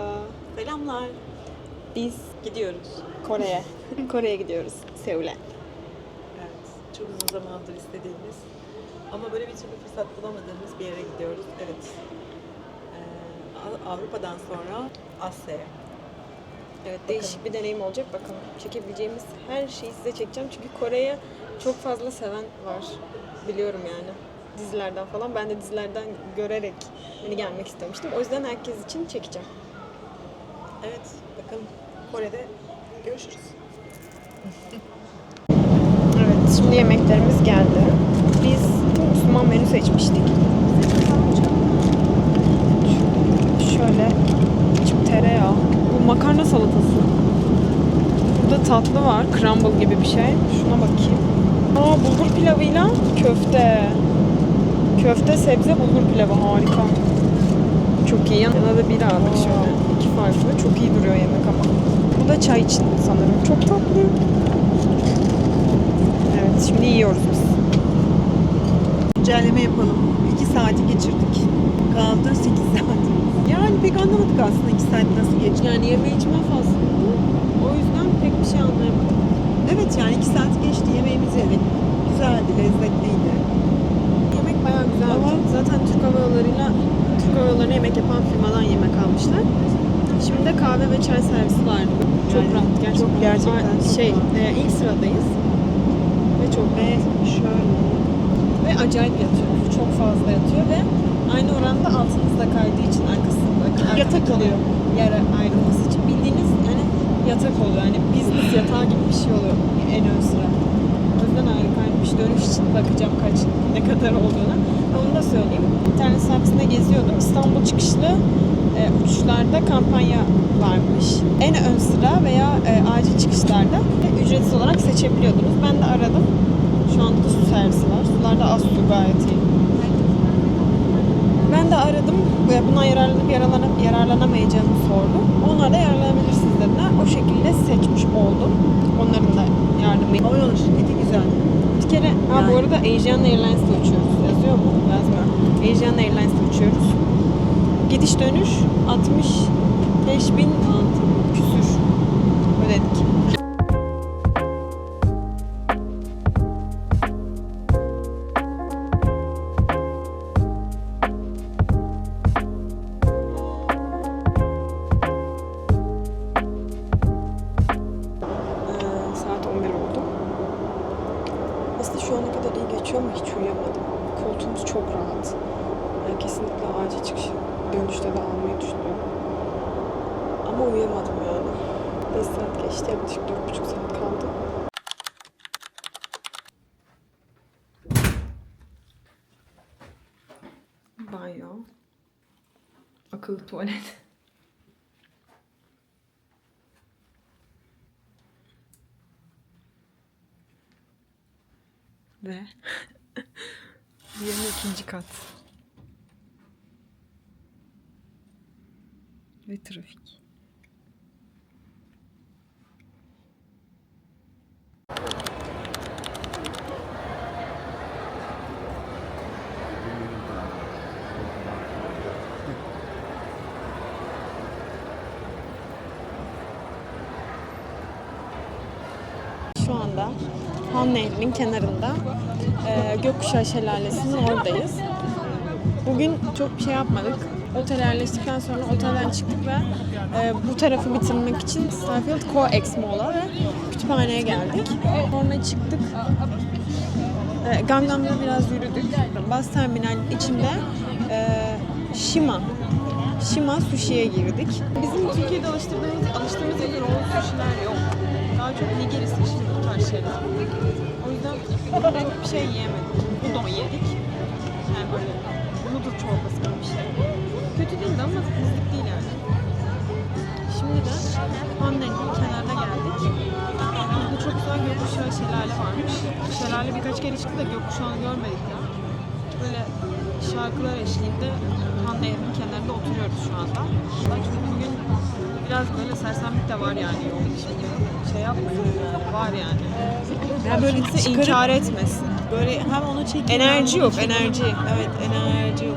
Merhaba. Selamlar. Biz Gidiyoruz. Kore'ye. Kore'ye gidiyoruz. Seul'e. Evet. Çok uzun zamandır istediğimiz ama böyle bir türlü fırsat bulamadığımız bir yere gidiyoruz. Evet. Ee, Av- Avrupa'dan sonra Asya'ya. Evet, değişik bir deneyim olacak. Bakalım çekebileceğimiz her şeyi size çekeceğim. Çünkü Kore'ye çok fazla seven var. Biliyorum yani. Dizilerden falan. Ben de dizilerden görerek hani gelmek istemiştim. O yüzden herkes için çekeceğim. Evet. Bakalım Kore'de görüşürüz. Evet, şimdi yemeklerimiz geldi. Biz Müslüman menü seçmiştik. Şöyle içim tereyağı. Bu makarna salatası. Burada tatlı var. Crumble gibi bir şey. Şuna bakayım. Aa bulgur pilavıyla köfte. Köfte sebze bulgur pilavı harika. Çok iyi. Yanına da biri aldık şöyle. İki farklı. Çok iyi duruyor yemek ama. Bu da çay için sanırım. Çok tatlı. Evet şimdi yiyoruz biz. Güncelleme yapalım. 2 saati geçirdik. Kaldı 8 saat. Yani pek anlamadık aslında 2 saat nasıl geçti. Yani yeme içme faslı. O yüzden pek bir şey anlayamadım. Evet yani 2 saat geçti. Yemeğimizi yedik. Güzeldi, lezzetliydi. Yemek bayağı güzel. Ama- Zaten Türk Hava Yolları'yla Türk Hava Yolları'na yemek yapan firmadan yemek almışlar. Şimdi de kahve ve çay servisi vardı. Çok Yani rahat gerçekten. çok gerçekten Aa, çok şey, rahat. e, ilk sıradayız. Ve çok Ve şöyle ve acayip yatıyor. Çok fazla yatıyor ve aynı oranda altınızda kaydığı için arkasında Yatak oluyor. Yere ayrılması için bildiğiniz yani yatak oluyor. Yani business yatağı gibi bir şey oluyor en ön sıra. O yüzden harikaymış. Dönüş için bakacağım kaç ne kadar olduğuna. Ha, Onu da söyleyeyim. İnternet servisinde geziyordum. İstanbul çıkışlı e, uçuşlarda kampanya varmış. En ön sıra veya e, acil çıkışlarda ücretsiz olarak seçebiliyordunuz. Ben de aradım. Şu anda da su servisi var. Sular da az su gayet iyi. Ben de aradım bundan yararlanıp yararlanıp yararlanamayacağımı sordum. Onlar da yararlanabilirsiniz dediler. O şekilde seçmiş oldum. Onların da yardımıyla. hava yolu şirketi güzel. Bir kere ha bu Yani- arada Asian Airlines'la uçuyoruz. Yazıyor mu? Yazmıyor. Asian Airlines'la uçuyoruz. Gidiş dönüş 65 bin küsür ödedik. Şu ana kadar iyi geçiyor ama hiç uyuyamadım. Koltuğumuz çok rahat. Yani kesinlikle acil çıkış dönüşte de almayı düşünüyorum. Ama uyuyamadım yani. 5 saat geçti yaklaşık 4,5 saat kaldı. Banyo. Akıllı tuvalet. Ve 22. kat. Ve trafik. Şu anda Han Nehri'nin kenarında e, Gökkuşağı Şelalesi'nin oradayız. Bugün çok bir şey yapmadık. Otele yerleştikten sonra otelden çıktık ve e, bu tarafı bitirmek için Starfield Co-Ex Mall'a ve kütüphaneye geldik. Sonra çıktık. E, Gangnam'da biraz yürüdük. Bas terminal içinde e, Shima Shima Sushi'ye girdik. Bizim Türkiye'de alıştırdığımız, alıştığımız gibi roll sushi'ler yok. Daha çok nigiri sushi bu tarz şeyler. O yüzden pek bir şey yiyemedik. Udon yedik. Yani böyle noodle çorbası gibi bir şey. Kötü değildi ama bizlik değil yani. Şimdi de Hanne'nin kenarına geldik. Burada çok güzel gökkuşağı şelale varmış. Şelale birkaç kere çıktı da gökkuşağını görmedik ya. Böyle şarkılar eşliğinde Han Nehri'nin kenarında oturuyoruz şu anda. Bugün biraz böyle sersemlik de var yani yol içinde. Şey yapmıyor yani, var yani. Yani böyle Kimse çıkarıp inkar etmesin. böyle hem onu çekeyim Enerji yok, bunu çekeyim. enerji. Evet enerji yok.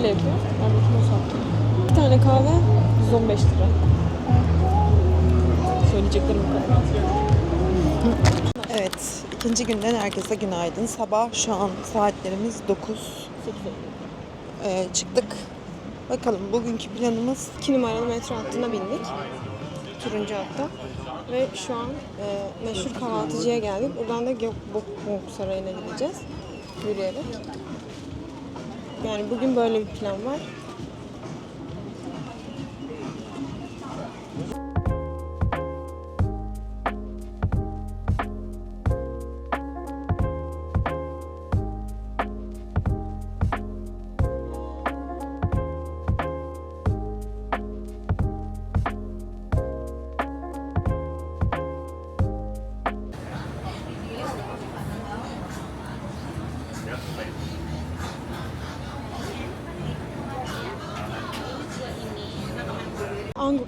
TL yapıyor? Ben bakayım hesaplayayım. Bir tane kahve 115 lira. Söyleyeceklerim bu kadar. Evet, ikinci günden herkese günaydın. Sabah şu an saatlerimiz 9. Ee, çıktık. Bakalım bugünkü planımız 2 numaralı metro hattına bindik. Turuncu hatta. Ve şu an e, meşhur kahvaltıcıya geldik. Buradan da Gökbok Sarayı'na gideceğiz. Yürüyerek. Yani bugün böyle bir plan var.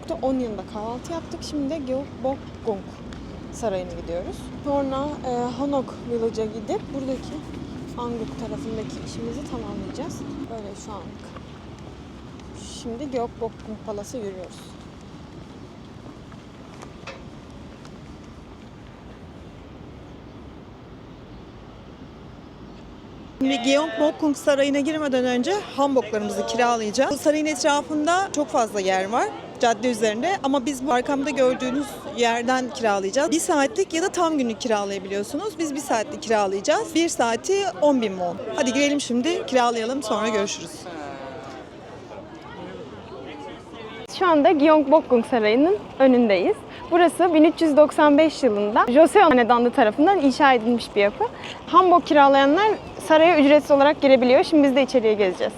Anguk'ta 10 yılında kahvaltı yaptık. Şimdi de Gyeongbokgung Sarayı'na gidiyoruz. Sonra e, Hanok Village'a gidip buradaki Anguk tarafındaki işimizi tamamlayacağız. Böyle şu anlık. Şimdi Gyeongbokgung Palas'a yürüyoruz. Şimdi Gyeongbokgung Sarayı'na girmeden önce hanboklarımızı kiralayacağız. Bu sarayın etrafında çok fazla yer var cadde üzerinde ama biz bu arkamda gördüğünüz yerden kiralayacağız. Bir saatlik ya da tam günlük kiralayabiliyorsunuz. Biz bir saatlik kiralayacağız. Bir saati 10 bin won. Hadi girelim şimdi kiralayalım sonra görüşürüz. Şu anda Gyeongbokgung Sarayı'nın önündeyiz. Burası 1395 yılında Joseon Hanedanlığı tarafından inşa edilmiş bir yapı. Hanbok kiralayanlar saraya ücretsiz olarak girebiliyor. Şimdi biz de içeriye gezeceğiz.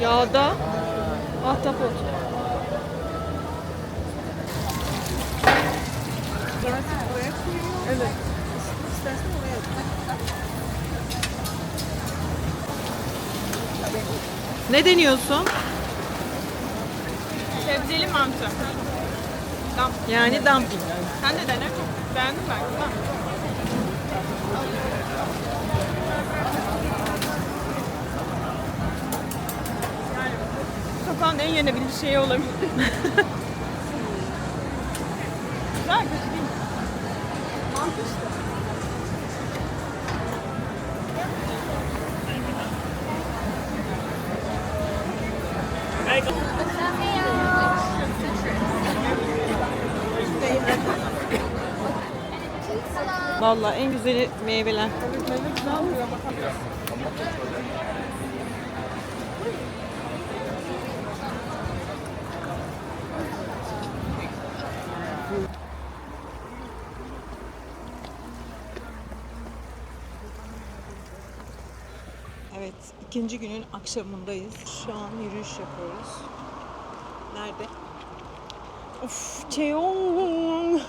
Yağda ahtapot. Evet. İstersen oraya Ne deniyorsun? Sebzeli mantı. Yani dumpling. Sen de dene. Beğendin mi? Tamam. Sokağın en yenebilir şeyi olabilir. Güzel, kötü değil. Mantı işte. Vallahi en güzeli meyveler. İkinci günün akşamındayız. Şu an yürüyüş yapıyoruz. Nerede? Of, Cheong.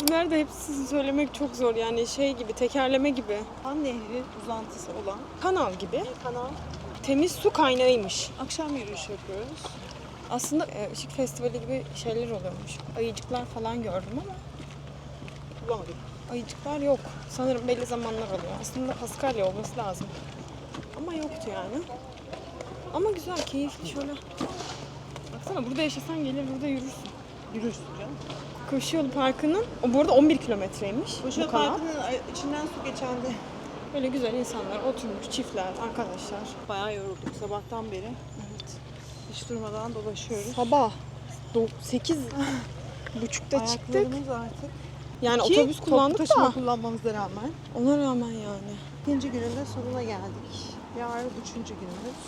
Nerede hepsini söylemek çok zor yani şey gibi tekerleme gibi. Han Nehri uzantısı olan Kanal gibi. bir kanal. Temiz su kaynağıymış. Akşam yürüyüş yapıyoruz. Aslında e, ışık festivali gibi şeyler oluyormuş. Ayıcıklar falan gördüm ama Bulamadık. ayıcıklar yok. Sanırım belli zamanlar oluyor. Aslında Paskalya olması lazım. Ama yoktu yani. Ama güzel, keyifli şöyle. Baksana burada yaşasan gelir burada yürürsün. Yürürsün canım. Koşu yolu parkının, o bu arada 11 kilometreymiş Koşu bu kanal. Parkı'nın içinden su geçendi. Böyle güzel insanlar oturmuş, çiftler, arkadaşlar. Bayağı yorulduk sabahtan beri. Evet. Hiç durmadan dolaşıyoruz. Sabah 8 buçukta çıktık. Artık. Yani Ki otobüs kullandık taşıma da kullanmamıza rağmen ona rağmen yani. ikinci günün de sonuna geldik. Yarın üçüncü günümüz.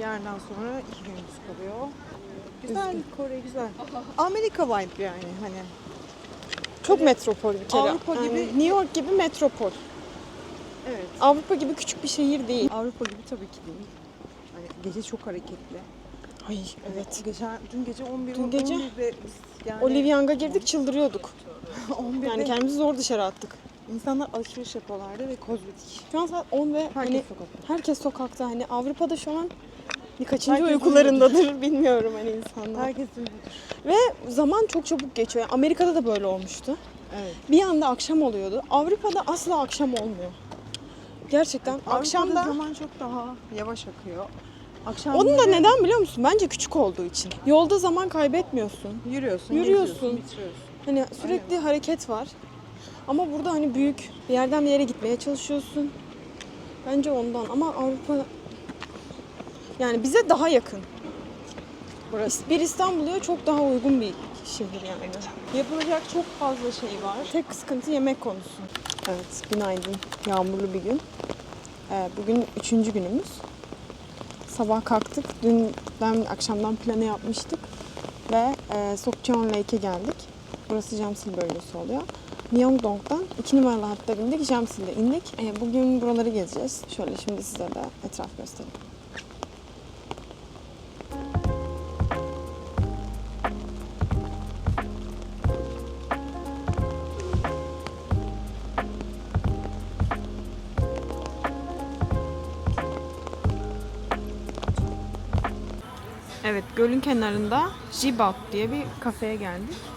Yarından sonra iki günümüz kalıyor. Güzel Kore güzel. Amerika vibe yani hani. Çok metropol bir kere. Avrupa gibi- New York gibi metropol. Evet. Avrupa gibi küçük bir şehir değil. Avrupa gibi tabii ki değil. Hani gece çok hareketli. Ay evet. Geçen dün gece 11 Dün gece 11'de biz yani Olivyang'a girdik çıldırıyorduk. 11'de Yani kendimizi zor dışarı attık. İnsanlar alışveriş yapıyorlardı ve kozmetik. Şu an saat 10 ve Herkes hani sokakta. herkes sokakta. Hani Avrupa'da şu an kaçıncı Herkes uykularındadır bilmiyorum hani insanlar. Herkesin Ve zaman çok çabuk geçiyor. Yani Amerika'da da böyle olmuştu. evet. Bir anda akşam oluyordu. Avrupa'da asla akşam olmuyor. Gerçekten Avrupa'da akşamda zaman çok daha yavaş akıyor. Akşam Onun da neden biliyor musun? Bence küçük olduğu için. Yolda zaman kaybetmiyorsun. Yürüyorsun, Yürüyorsun. bitiriyorsun. Hani sürekli hareket var. Ama burada hani büyük bir yerden bir yere gitmeye çalışıyorsun. Bence ondan ama Avrupa yani bize daha yakın. Burası. Bir İstanbul'a çok daha uygun bir şehir yani. Yapılacak çok fazla şey var. Tek sıkıntı yemek konusu. Evet, günaydın. Yağmurlu bir gün. Ee, bugün üçüncü günümüz. Sabah kalktık. Dünden akşamdan planı yapmıştık. Ve e, Sokcheon Lake'e geldik. Burası Jamsil bölgesi oluyor. Myeongdong'dan iki numaralı hatta bindik. Jamsil'de indik. E, bugün buraları gezeceğiz. Şöyle şimdi size de etraf göstereyim. Evet, gölün kenarında Jibaut diye bir kafeye geldik.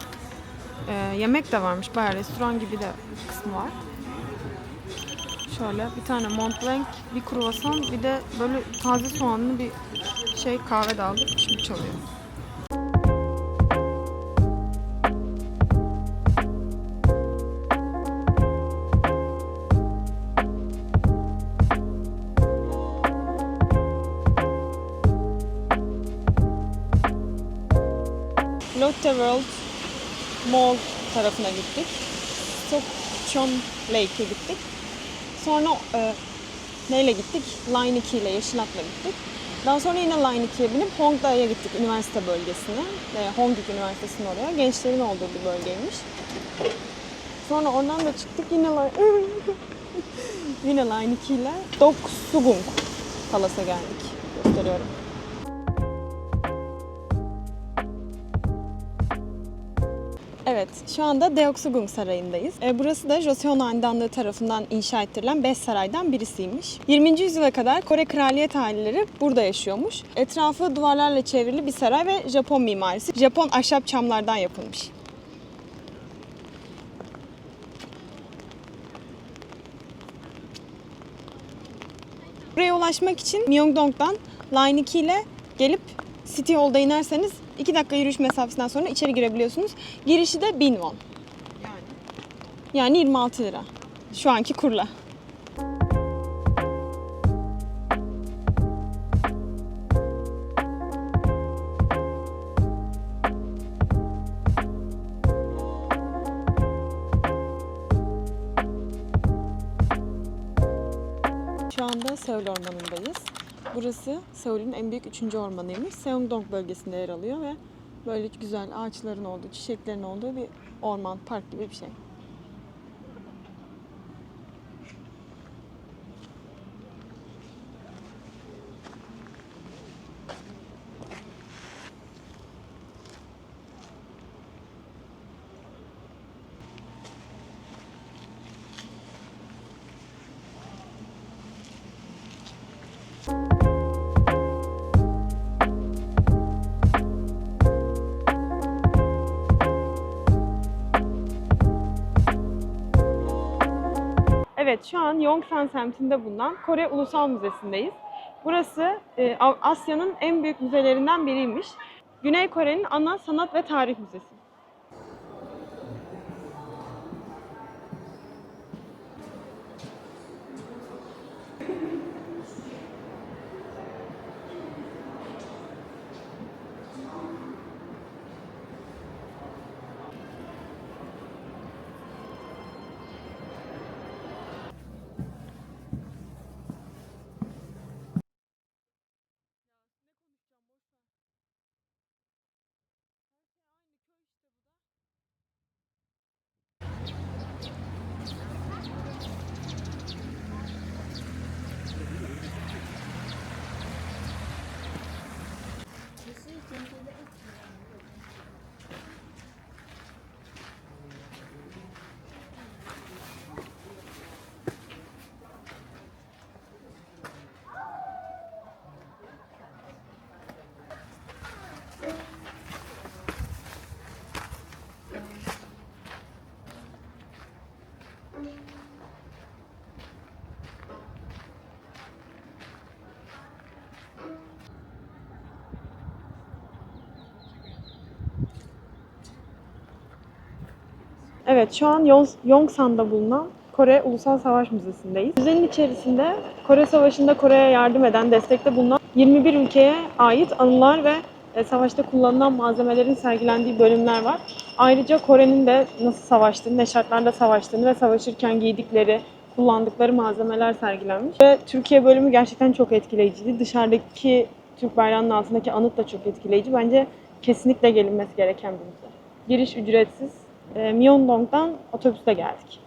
Ee, yemek de varmış, bayağı restoran gibi de kısmı var. Şöyle bir tane Mont Blanc, bir kruvasan, bir de böyle taze soğanlı bir şey kahve de aldık. Şimdi çalıyor. Lotte World Mall tarafına gittik. Sokchon Lake'e gittik. Sonra e, neyle gittik? Line 2 ile Yeşil At'la gittik. Daha sonra yine Line 2'ye binip Hongdae'ye gittik üniversite bölgesine. E, Hongik Üniversitesi'nin oraya. Gençlerin olduğu bir bölgeymiş. Sonra oradan da çıktık yine Line, yine Line 2 ile Doksugung Palas'a geldik. Gösteriyorum. Evet, şu anda Deoksugung Sarayı'ndayız. E, burası da Joseon Hanedanlığı tarafından inşa ettirilen 5 saraydan birisiymiş. 20. yüzyıla kadar Kore kraliyet aileleri burada yaşıyormuş. Etrafı duvarlarla çevrili bir saray ve Japon mimarisi. Japon ahşap çamlardan yapılmış. Buraya ulaşmak için Myeongdong'dan Line 2 ile gelip City Hall'da inerseniz 2 dakika yürüyüş mesafesinden sonra içeri girebiliyorsunuz. Girişi de 1000 won. Yani. Yani 26 lira. Şu anki kurla. Şu anda Seul Ormanı'ndayız. Burası Seul'ün en büyük üçüncü ormanıymış. Seongdong bölgesinde yer alıyor ve böyle güzel ağaçların olduğu, çiçeklerin olduğu bir orman, park gibi bir şey. Evet, şu an Yongsan semtinde bulunan Kore Ulusal Müzesi'ndeyiz. Burası e, Asya'nın en büyük müzelerinden biriymiş. Güney Kore'nin ana sanat ve tarih müzesi. Evet, şu an Yongsan'da bulunan Kore Ulusal Savaş Müzesi'ndeyiz. Müzenin içerisinde Kore Savaşı'nda Kore'ye yardım eden, destekte bulunan 21 ülkeye ait anılar ve e, savaşta kullanılan malzemelerin sergilendiği bölümler var. Ayrıca Kore'nin de nasıl savaştığını, ne şartlarda savaştığını ve savaşırken giydikleri, kullandıkları malzemeler sergilenmiş. Ve Türkiye bölümü gerçekten çok etkileyiciydi. Dışarıdaki Türk bayrağının altındaki anıt da çok etkileyici. Bence kesinlikle gelinmesi gereken bir müze. Giriş ücretsiz. E, Myeongdong'dan otobüste geldik.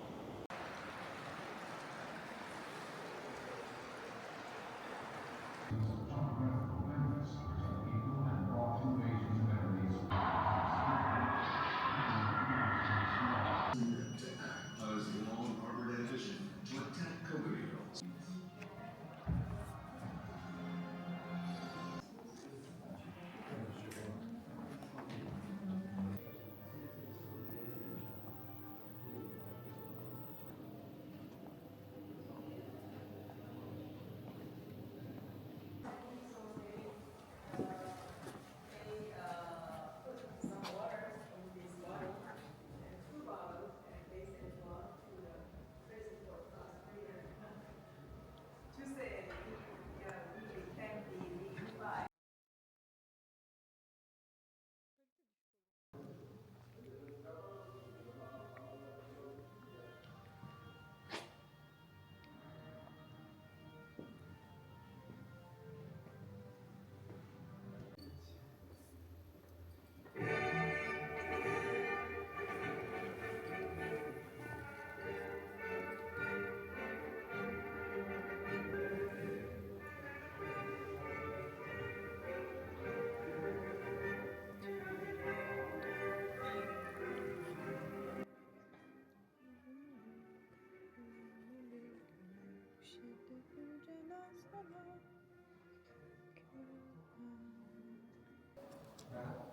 Right.